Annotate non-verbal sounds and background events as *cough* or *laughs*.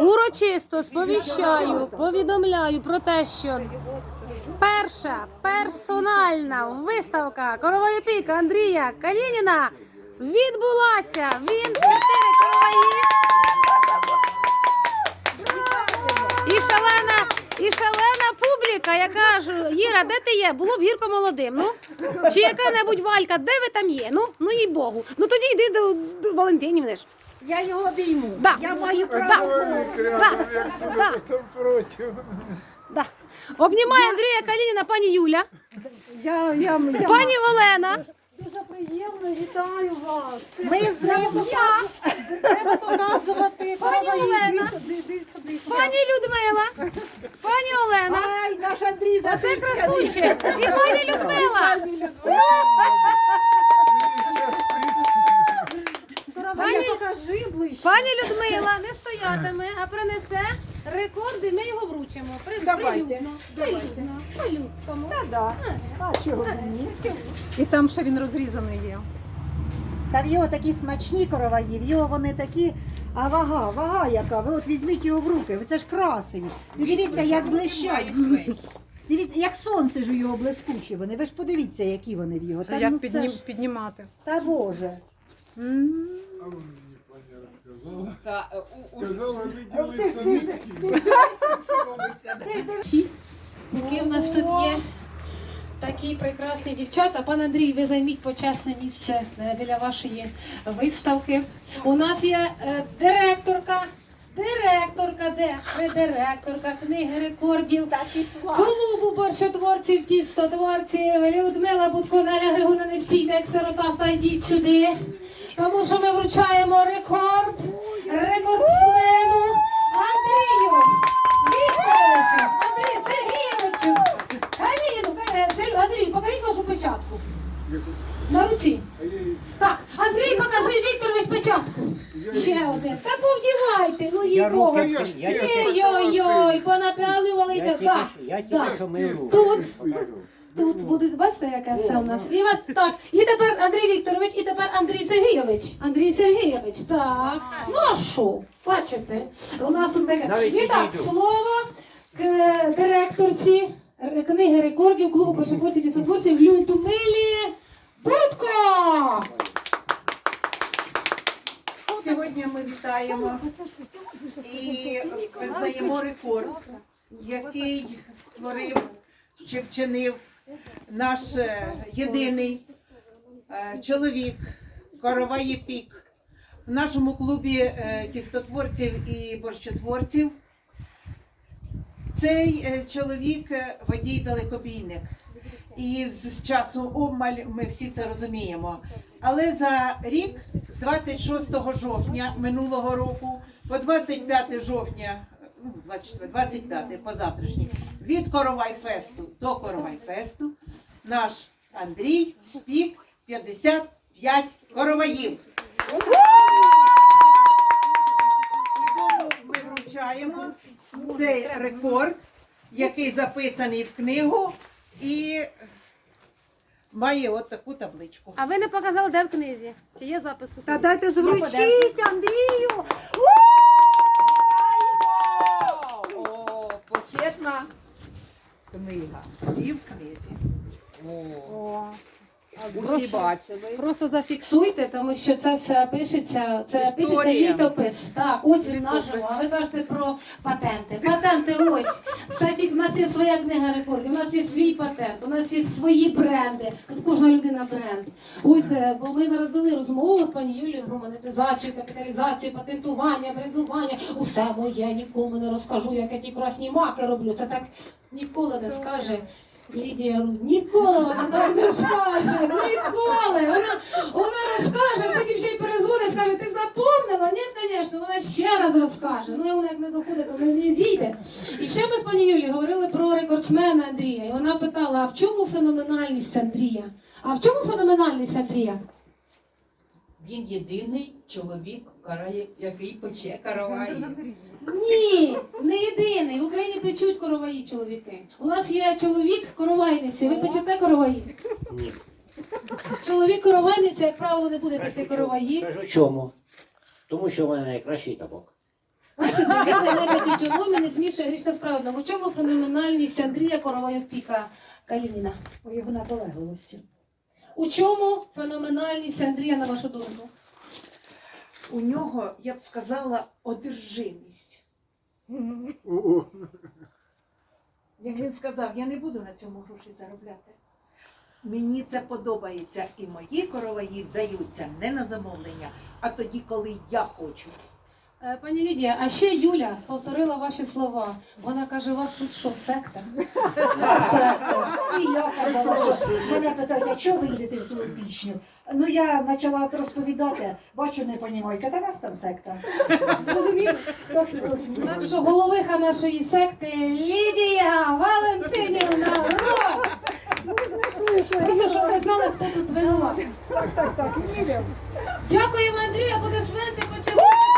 Урочисто сповіщаю, повідомляю про те, що перша персональна виставка корової піка Андрія Калініна відбулася. Він чотири короваї. І шалена, і шалена публіка, я кажу, Іра, де ти є? Було б гірко молодим. Ну чи яка-небудь валька, де ви там є? Ну, ну їй Богу. Ну тоді йди до, до Валентинівни ж. Я його обійму. Да. Я маю Да. право. Да. Да. Да. Обнімає Андрія Калініна пані Юля, Я, я, я... пані Олена. Дуже приємно, вітаю вас. Ми з ним. Треба показувати. Пані Пані Олена. Пані Людмила, пані Олена, Ай, наш Андрій оце Записьканий. красунчик. І пані Людмила. Пані- покажи ближче. Пані Людмила не стоятиме, а принесе рекорд, і ми його вручимо. При- Давайте, Прилюдно, прилюдно, по-людському. Та да. А чого б і ні? І там ще він розрізаний є. Та в його такі смачні короваї, в його вони такі. А вага, вага яка. Ви от візьміть його в руки, це ж красені. І дивіться, як блищать. Дивіться, як сонце ж у його блискучі вони. Ви ж подивіться, які вони в його. Це Та, як ну, піднім, ж- піднімати. Та Боже. Та, е, у- у- Сказала, не ділиться міським. Які в нас тут є такі прекрасні дівчата. Пан Андрій, ви займіть почесне місце е, біля вашої виставки. У нас є е, директорка. Директорка, де? Ви директорка книги рекордів. Клубу борщотворців, тістотворців, Людмила Будко, Неля Григорівна, не стійте, як сирота, стайдіть сюди. Тому що ми вручаємо рекорд рекордсмену Андрію Вікторовичу, Андрію Сергійовичу. Каліну, Каліну, Сергій, Андрій, покажіть вашу печатку. На руці. Так, Андрій, покажи Вікторович печатку. Ще один. Та повдівайте, ну їй Богу. Ой-ой-ой, понапялювали йде. Так, так. Тут. Тут буде, бачите, яке все у нас. І от так. І тепер Андрій Вікторович, і тепер Андрій Сергійович. Андрій Сергійович, так. Ну а що? Бачите? У нас тут таке. І так, слово к директорці книги рекордів клубу першотворців і сотворців Людмилі Будко! Сьогодні ми вітаємо і визнаємо рекорд, який створив чи вчинив наш е, єдиний е, чоловік Короває Пік в нашому клубі е, тістотворців і борщотворців. Цей чоловік водій далекобійник. І з часу обмаль ми всі це розуміємо. Але за рік, з 26 жовтня минулого року по 25 жовтня, 24, 25 по завтрашній, від Коровайфесту до Коровайфесту наш Андрій спік 55 короваїв. І тому ми вручаємо цей рекорд, який записаний в книгу і має от таку табличку. А ви не показали, де в книзі? Чи є запис у Та книзі? дайте ж вручіть Андрію. О, книга. І в книзі. О, усі бачили. Просто зафіксуйте, тому що це все пишеться, це пишеться літопис. Так, ось він наживо. А ви кажете про патенти. Патенти ось. Все фік, у нас є своя книга рекордів, у нас є свій патент, у нас є свої бренди. Тут кожна людина бренд. Ось де, бо ми зараз вели розмову з пані Юлією про монетизацію, капіталізацію, патентування, брендування. Усе моє нікому не розкажу, як я ті красні маки роблю. Це так ніколи не скаже. Лідія Руд, ніколи вона так не скаже, ніколи. Вона, вона розкаже, потім ще й перезвонить, скаже, ти запомнила? Ні, звісно, вона ще раз розкаже. Ну, і вона як не доходить, то не, не дійде. І ще ми з пані Юлією говорили про рекордсмена Андрія. І вона питала, а в чому феноменальність Андрія? А в чому феноменальність Андрія? Він єдиний чоловік, карає- який пече караваї. Ні, не єдиний. В Україні печуть короваї чоловіки. У нас є чоловік коровайниці. Ви печете короваї? Ні. Чоловік коровайниця, як правило, не буде пекти короваї. чому. Скажу чому. Тому що в мене найкращий табок. Бачите, він займається тютюном і не змішує грішна справедно. У чому феноменальність Андрія Коровайопіка Калініна? У його наполегливості. У чому феноменальність Андрія, на вашу думку? У нього, я б сказала, одержимість. Як він сказав, я не буду на цьому гроші заробляти. Мені це подобається, і мої короваї вдаються не на замовлення, а тоді, коли я хочу. Е, Пані Лідія, а ще Юля повторила ваші слова. Вона каже, у вас тут що, секта? *laughs* І я казала, що мене питають, а чого ви йдете в ту пічню? Ну я почала розповідати, бачу, не понімаю, та нас там секта. Зрозумів? Так, зрозуміло. Так що головиха нашої секти Лідія Валентинівна Рот! Просто щоб ви знали, хто тут винуватий. так, так, так, їдемо. Дякуємо, Андрію, аплодисменти, поцілунки.